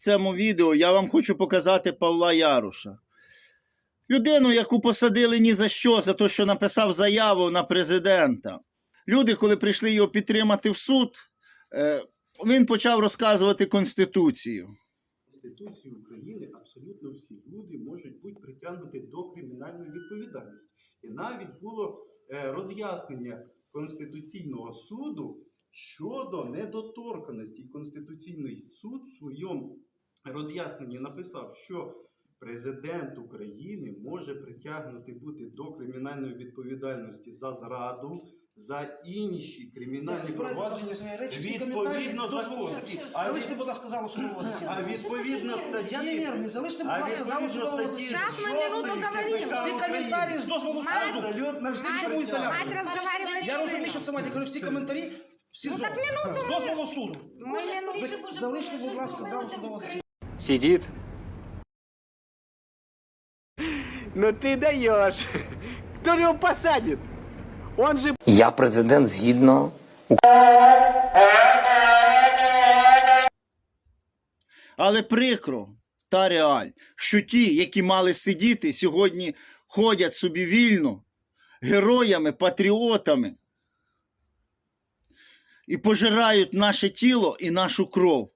цьому відео я вам хочу показати Павла Яруша. Людину, яку посадили ні за що, за те, що написав заяву на президента. Люди, коли прийшли його підтримати в суд, е, він почав розказувати Конституцію. Конституції України абсолютно всі люди можуть бути притягнуті до кримінальної відповідальності. І навіть було е, роз'яснення Конституційного суду щодо недоторканості. Конституційний суд в своєму роз'ясненні написав, що президент України може притягнути бути до кримінальної відповідальності за зраду, за інші кримінальні провадження відповідно закону. А Залиште, будь ласка, залу судового А засідання. відповідно статті... Я нервний, залиште, будь ласка, залу судового засідання. Ми минуту говоримо. Всі коментарі з дозволу суду. Абсолютно Всі чому ізоляторі? Я розумію, що це мать, я кажу, всі коментарі в СІЗО. так минуту З дозволу суду. Залиште, будь ласка, залу судового засідання. Сидит. Ну ты даешь. Кто же его посадит? Он же Я президент згідно Але прикро та реаль, що ті, які мали сидіти, сьогодні ходять собі вільно, героями, патріотами і пожирають наше тіло і нашу кров.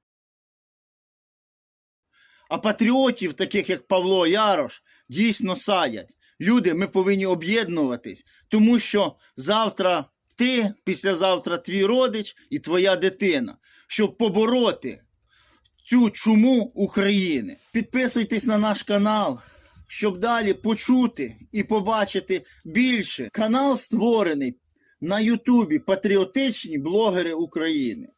А патріотів, таких як Павло Ярош, дійсно садять. Люди, ми повинні об'єднуватись, тому що завтра ти, післязавтра твій родич і твоя дитина, щоб побороти цю чуму України. Підписуйтесь на наш канал, щоб далі почути і побачити більше. Канал створений на Ютубі Патріотичні блогери України.